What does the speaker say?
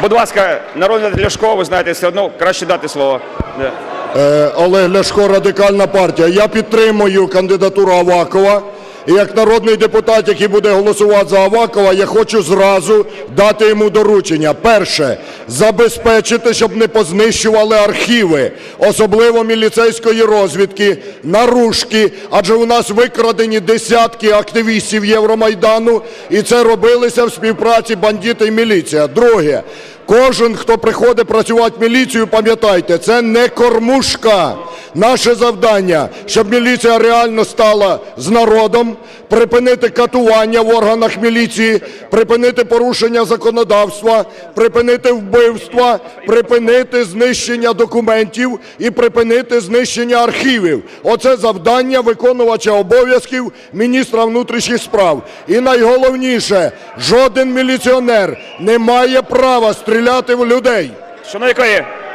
Будь ласка, народний Ляшко, ви знаєте, все одно краще дати слово. Е, Олег Ляшко, Радикальна партія. Я підтримую кандидатуру Авакова. І як народний депутат, який буде голосувати за Авакова, я хочу зразу дати йому доручення. Перше забезпечити, щоб не познищували архіви, особливо міліцейської розвідки, наружки, адже у нас викрадені десятки активістів Євромайдану, і це робилося в співпраці бандити і міліція. Друге, Кожен, хто приходить працювати в міліцію, пам'ятайте, це не кормушка. Наше завдання, щоб міліція реально стала з народом, припинити катування в органах міліції, припинити порушення законодавства, припинити вбивства, припинити знищення документів і припинити знищення архівів. Оце завдання виконувача обов'язків міністра внутрішніх справ. І найголовніше, жоден міліціонер не має права стріляти в людей. Шановні колеги,